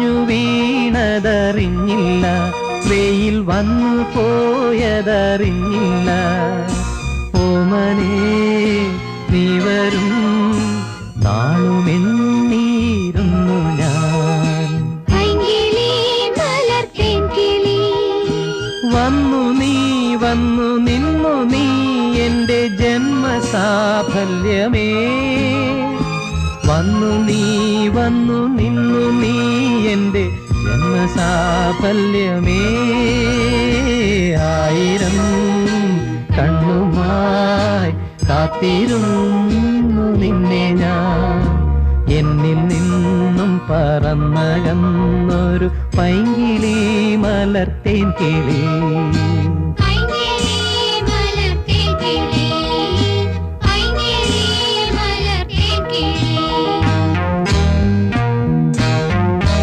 മഞ്ഞു വീണതറിഞ്ഞില്ല. വെയിൽ വന്നു പോയതറിഞ്ഞില്ല. ഓമനേ നീ വരും. നാളുമെന്നീരുന്നു ഞാൻ. വന്നു നീ വന്നു നിന്നു നീ. എന്റെ ജന്മസാഫല്യമേ. വന്നു നീ വന്നു നിന്നു നീ എന്റെ ജന്മസാഫല്യമേ. ആയിരം കണ്ണുമായി കാത്തിരുന്നു നിന്നെ ഞാൻ. എന്നിൽ നിന്നും പറന്നകന്നൊരു പൈങ്കിളി മലർത്തേൻ കിളി.